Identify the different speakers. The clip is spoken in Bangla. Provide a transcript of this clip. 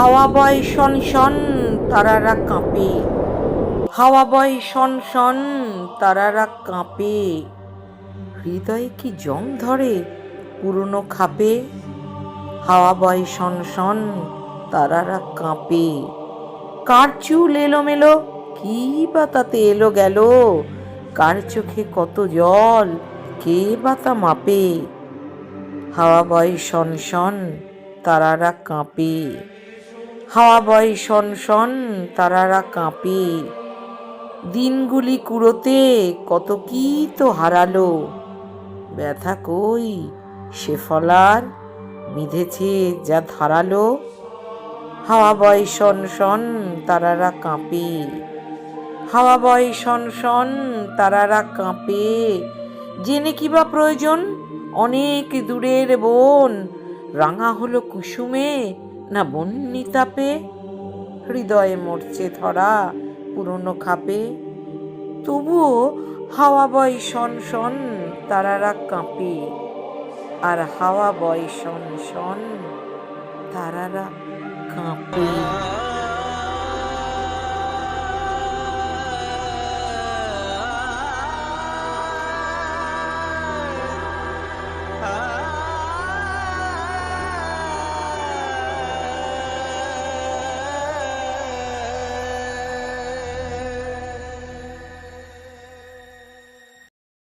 Speaker 1: হাওয়া বয় শন শন, তারারা কাঁপে। হাওয়া বয় শন শন, তারারা কাঁপে। হৃদয়ে কি জং ধরে, পুরনো খাপে? হাওয়া বয় শন শন, তারারা কাঁপে। কার চুল এলোমেলো, কি বা তাতে এলো গেল? কার চোখে কত জল, কে বা তা মাপে? হাওয়া বয় শন শন, তারারা কাঁপে। হাওয়া বয় শন শন, তারারা কাঁপে। দিনগুলি কুড়োতে কত কি তো হারালো। ব্যথা কই সে ফলার বিঁধেছে যা ধারালো। হাওয়া বয় শন শন, তারারা কাঁপে। হাওয়া বয় শন শন, তারারা কাঁপে। জেনে কি বা প্রয়োজন? অনেক দূরের বোন, রাঙা হলো কুসুমে। না বন্যি তাপে? হৃদয়ে মরছে ধরা, পুরনো খাপে। তবুও হাওয়া বয় শন শন, তারারা কাঁপে। আর হাওয়া বয় শন শন, তারারা কাঁপে।